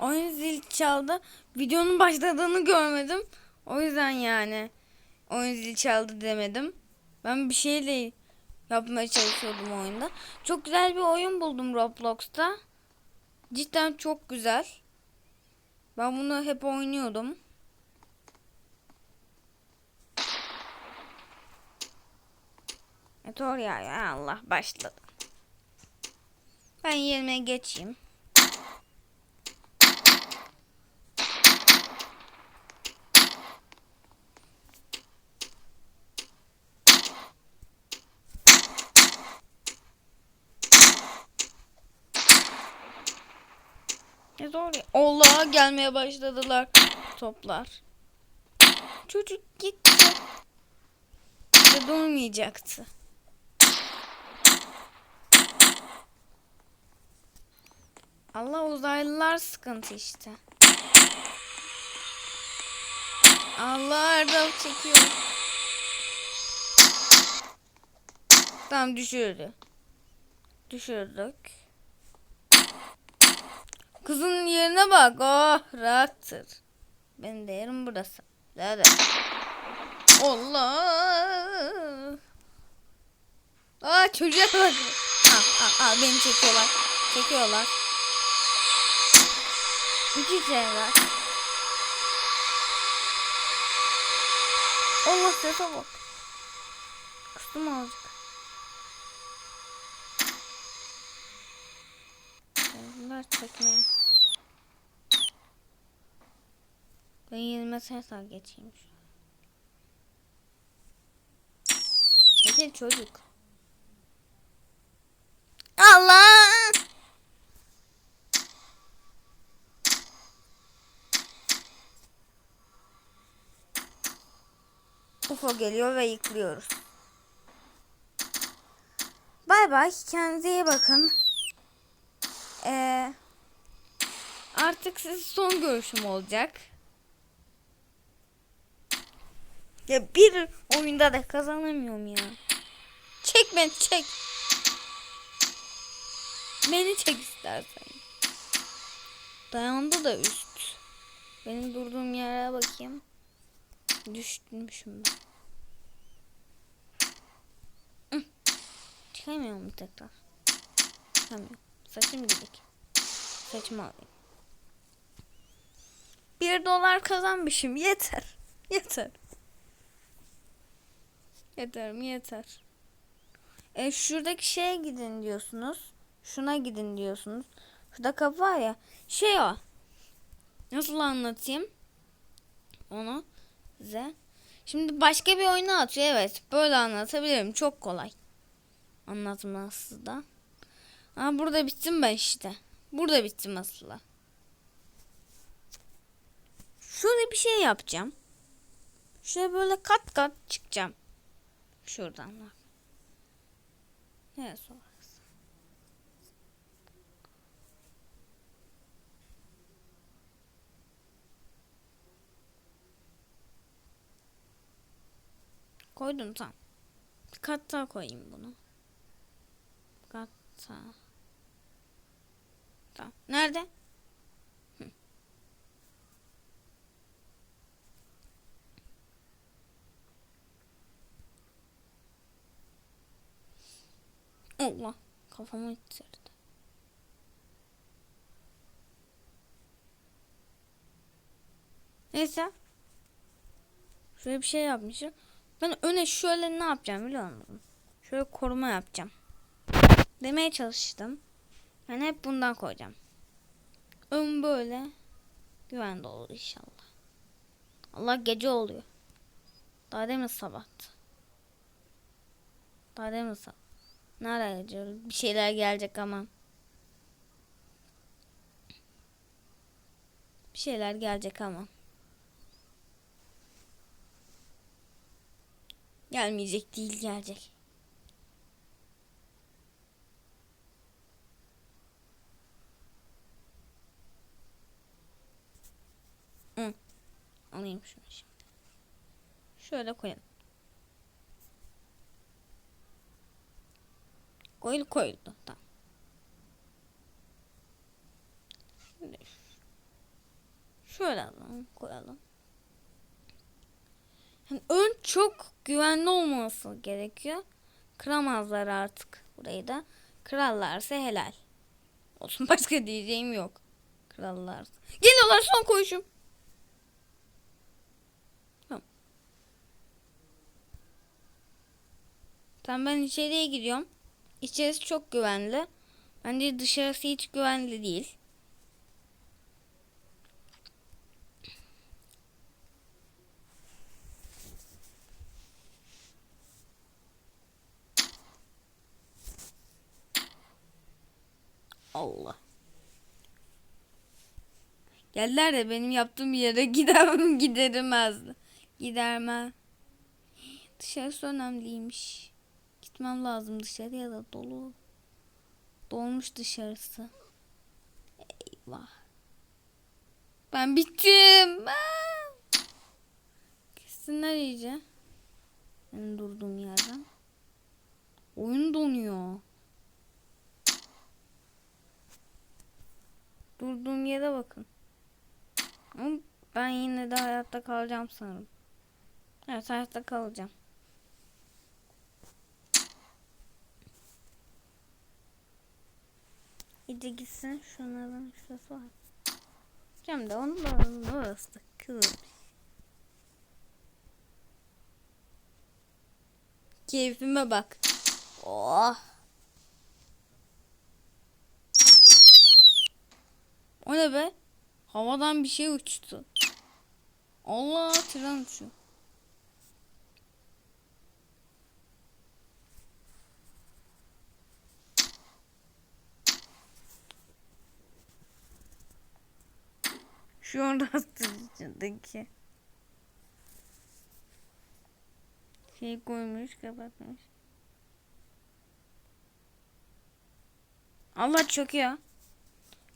Oyun zil çaldı. Videonun başladığını görmedim. O yüzden yani oyun zil çaldı demedim. Ben bir şeyle yapmaya çalışıyordum oyunda. Çok güzel bir oyun buldum Roblox'ta. Cidden çok güzel. Ben bunu hep oynuyordum. Evet oraya ya Allah başladı. Ben yerime geçeyim. Zor ya. Allah gelmeye başladılar toplar. Çocuk gitti. Ve durmayacaktı. Allah uzaylılar sıkıntı işte. Allah Erdal çekiyor. Tamam düşürdü. Düşürdük. Kızın yerine bak. Oh rahattır. Benim de yerim burası. Hadi. Allah. Aa çocuğa bak. Al, al, al beni çekiyorlar. Çekiyorlar. İki şey var. Allah sese bak. Kıstım azıcık. Bunlar çekmeye. Ben yerime sesler geçeyim şu. Çekil çocuk. Allah! UFO geliyor ve yıkılıyoruz. Bay bay. Kendinize iyi bakın. Ee, artık siz son görüşüm olacak. Ya bir oyunda da kazanamıyorum ya. Çek beni çek. Beni çek istersen. Dayandı da üst. Benim durduğum yere bakayım. Düşmüşüm ben. Çıkamıyorum tekrar. Çıkamıyorum. Saçım gidik. Saçımı alayım. Bir dolar kazanmışım. Yeter. Yeter. Yeter mi yeter. E şuradaki şeye gidin diyorsunuz. Şuna gidin diyorsunuz. Şurada kapı var ya. Şey o. Nasıl anlatayım? Onu size. Şimdi başka bir oyuna atıyor. Evet. Böyle anlatabilirim. Çok kolay. Anlatması da. Aa, burada bittim ben işte. Burada bittim aslında. Şöyle bir şey yapacağım. Şöyle böyle kat kat çıkacağım. Şuradan bak. Neresi orası? Koydum tam. Bir kat daha koyayım bunu. Kat daha. Tamam. Nerede? Allah kafamı ittirdi. Neyse. Şöyle bir şey yapmışım. Ben öne şöyle ne yapacağım biliyor musun? Şöyle koruma yapacağım. Demeye çalıştım. Ben hep bundan koyacağım. Ön böyle güvende olur inşallah. Allah gece oluyor. Daha demin sabahtı. Daha demin sabah. Nereye gidiyoruz? Bir şeyler gelecek ama. Bir şeyler gelecek ama. Gelmeyecek değil gelecek. Hı. Alayım şunu şimdi. Şöyle koyalım. Koyul koyuldu. Tamam. Şimdi Şöyle koyalım. Yani ön çok güvenli olması gerekiyor. Kıramazlar artık burayı da. Krallarsa helal. Olsun başka diyeceğim yok. Krallarsa. Geliyorlar son koşum. Tamam. Tamam ben içeriye gidiyorum. İçerisi çok güvenli. Bence dışarısı hiç güvenli değil. Allah. Geldiler de benim yaptığım yere gidemem gideremezdi. Giderme. Dışarısı önemliymiş. Gitmem lazım dışarıya da dolu. Dolmuş dışarısı. Eyvah. Ben bittim. Aa! Kesinler iyice. Benim durduğum yerden. Oyun donuyor. Durduğum yere bakın. Ben yine de hayatta kalacağım sanırım. Evet hayatta kalacağım. İyice gitsin şunların şurası var. Hem de onun da da orası da kızmış. Keyfime bak. Oh. O ne be? Havadan bir şey uçtu. Allah tren uçuyor. Şu an rastlıcındaki. Şey koymuş kapatmış. Allah çöküyor.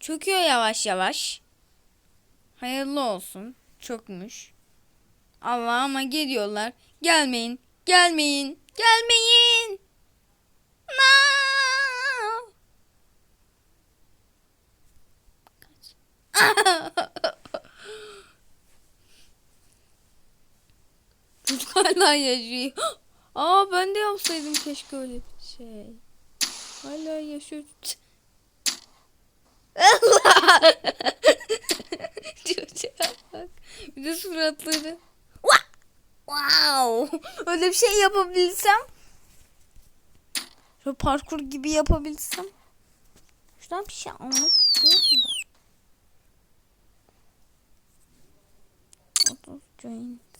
Çöküyor yavaş yavaş. Hayırlı olsun. Çökmüş. Allah ama geliyorlar. Gelmeyin. Gelmeyin. Gelmeyin. No. Çocuk hala yaşıyor. Aa ben de yapsaydım keşke öyle bir şey. Hala yaşıyor. Allah! Çocuğa bak. Bir de suratları. Wow! Öyle bir şey yapabilsem. Şöyle parkur gibi yapabilsem. Şuradan bir şey almak istiyorum da. 30 joint.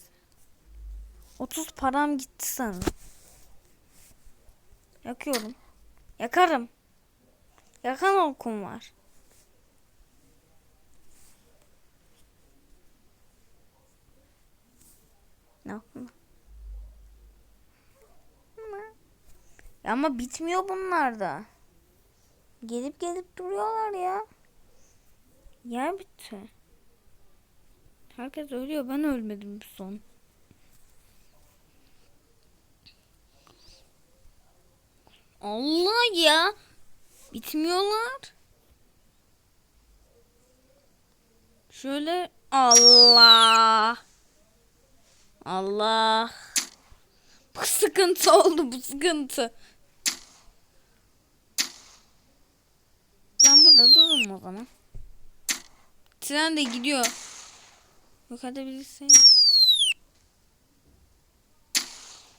30 param gitti sanırım. Yakıyorum. Yakarım. Yakan okum var. Ne yapma. Ya ama bitmiyor bunlar da. Gelip gelip duruyorlar ya. Yer bitti. Herkes ölüyor. Ben ölmedim son. Allah ya. Bitmiyorlar. Şöyle Allah. Allah. Bu sıkıntı oldu bu sıkıntı. Ben burada dururum o zaman. Tren de gidiyor. Yok edebilirsin.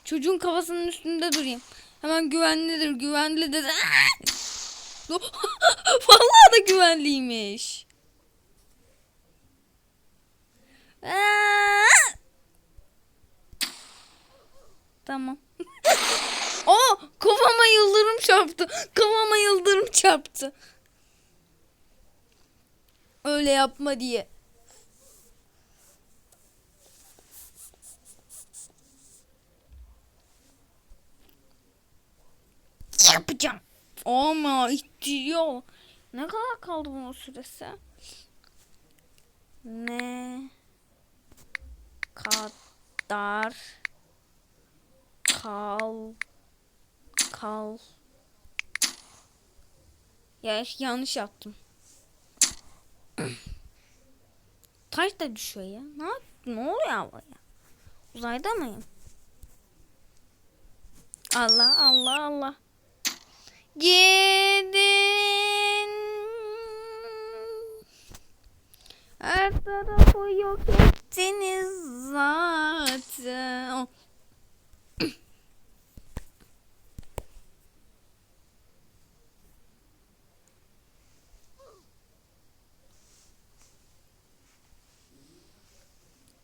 Çocuğun kafasının üstünde durayım. Hemen güvenlidir, güvenlidir. Vallahi da güvenliymiş. Tamam. Aa, kafama yıldırım çarptı. Kafama yıldırım çarptı. Öyle yapma diye. Yapacağım. Ama ittiriyor. Ne kadar kaldı bunun süresi? Ne kadar kal kal ya yanlış yaptım. taş da düşüyor ya. Ne ne oluyor havaya? Uzayda mıyım? Allah Allah Allah. Gidin. Her tarafı yok ettiniz zaten.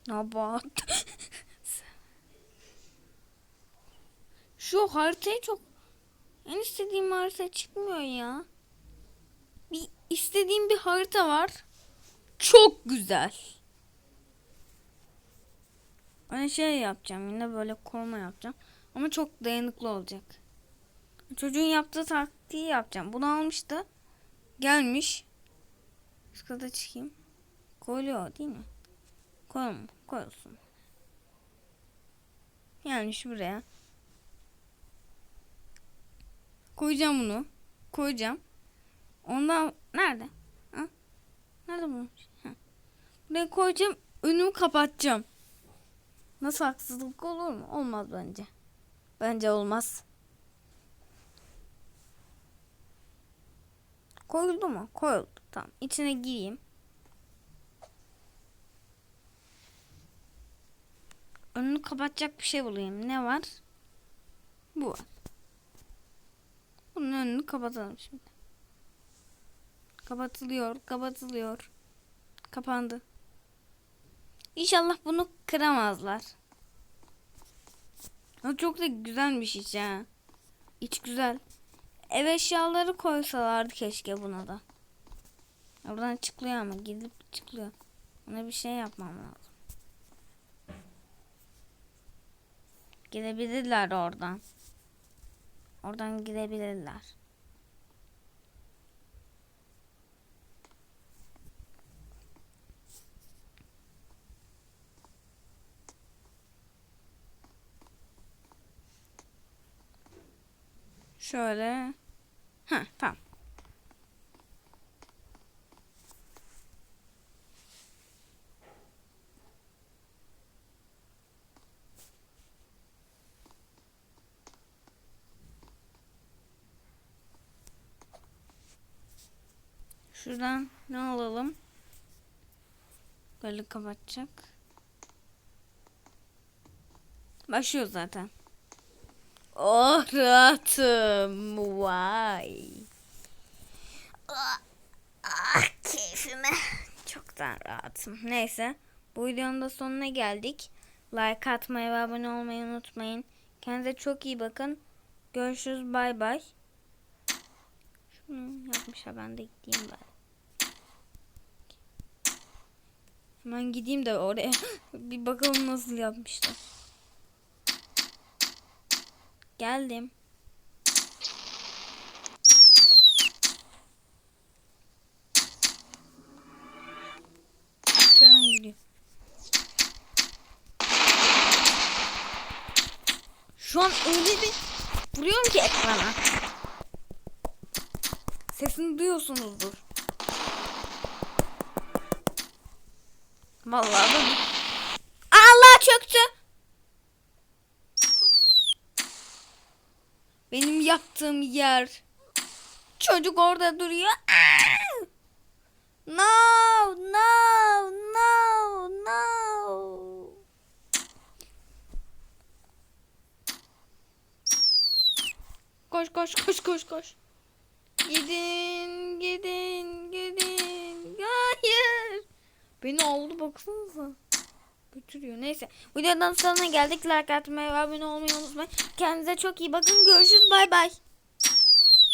Nabat. Şu haritayı çok en istediğim harita çıkmıyor ya. Bir istediğim bir harita var. Çok güzel. Ben şey yapacağım yine böyle koruma yapacağım. Ama çok dayanıklı olacak. Çocuğun yaptığı taktiği yapacağım. Bunu almıştı. Gelmiş. Kata çıkayım. Koyuluyor değil mi? Koyalım. Koyulsun. Gelmiş buraya. Koyacağım bunu. Koyacağım. Ondan nerede? Ha? Nerede bu? Buraya koyacağım. Önümü kapatacağım. Nasıl haksızlık olur mu? Olmaz bence. Bence olmaz. Koyuldu mu? Koyuldu. Tamam. İçine gireyim. Önünü kapatacak bir şey bulayım. Ne var? Bu var. Bunun önünü kapatalım şimdi. Kapatılıyor, kapatılıyor. Kapandı. İnşallah bunu kıramazlar. Ha, çok da güzelmiş iç ha. İç güzel. Ev eşyaları koysalardı keşke buna da. Ya buradan çıkılıyor ama gidip çıkılıyor. Ona bir şey yapmam lazım. Gidebilirler oradan. Oradan gidebilirler. Şöyle. Ha tamam. Şuradan ne alalım? Böyle kapatacak. Başlıyor zaten. Oh rahatım. Vay. Ah, ah keyfime. Çoktan rahatım. Neyse. Bu videonun da sonuna geldik. Like atmayı ve abone olmayı unutmayın. Kendinize çok iyi bakın. Görüşürüz. Bay bay. Şunu yapmışlar. Ben de gideyim ben. Hemen gideyim de oraya. Bir bakalım nasıl yapmışlar. Geldim. Şu an öyle bir vuruyorum ki ekrana. Sesini duyuyorsunuzdur. Vallahi. Allah çöktü. Benim yaptığım yer. Çocuk orada duruyor. No, no, no, no. Koş koş koş koş koş. Gidin, gidin, gidin. Hayır. Beni aldı baksanıza. Götürüyor. Neyse. Videodan sonuna geldik. Like atmayı ve abone olmayı unutmayın. Kendinize çok iyi bakın. Görüşürüz. Bay bay.